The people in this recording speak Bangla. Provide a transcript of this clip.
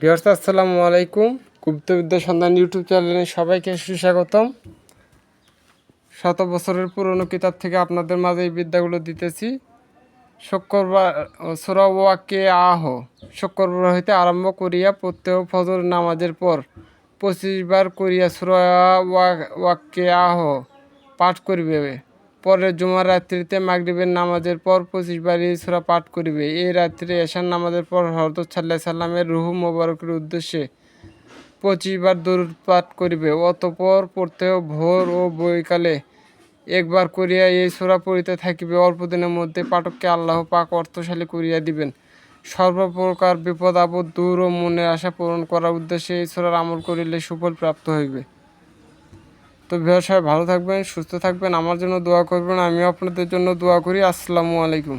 ভিউয়ার্স, আসসালামু আলাইকুম। গুপ্তবিদ্যা সন্ধান ইউটিউব চ্যানেলে সবাইকে সুস্বাগতম। শত বছরের পুরনো কিতাব থেকে আপনাদের মাঝে এই বিদ্যাগুলো দিতেছি। শুক্রবার সুরা ওয়াকে আহ। শুক্রবার হইতে আরম্ভ করিয়া প্রত্যেক ফজর নামাজের পর পঁচিশ বার করিয়া সুরা ওয়া- ওয়াকে আহ পাঠ করিবে। পরের জুমার রাত্রিতে মাগরিবের নামাজের পর পঁচিশ বারই সুরা পাঠ করিবে। এই রাত্রে এশার নামাজের পর হরদত সাল্লাহ সাল্লামের রুহু মোবারকের উদ্দেশ্যে পঁচিশ বার দরুদ পাঠ করিবে। অতপর প্রত্যেক ভোর ও বৈকালে একবার করিয়া এই সূরা পড়িতে থাকিবে। অল্প দিনের মধ্যে পাঠককে আল্লাহ পাক অর্থশালী করিয়া দিবেন। সর্বপ্রকার বিপদ আপদ দূর ও মনের আশা পূরণ করার উদ্দেশ্যে এই সূরার আমল করিলে সুফল প্রাপ্ত হইবে। তো ভাইয়া সাহেব ভালো থাকবেন, সুস্থ থাকবেন। আমার জন্য দোয়া করবেন, আমিও আপনাদের জন্য দোয়া করি। আসসালামু আলাইকুম।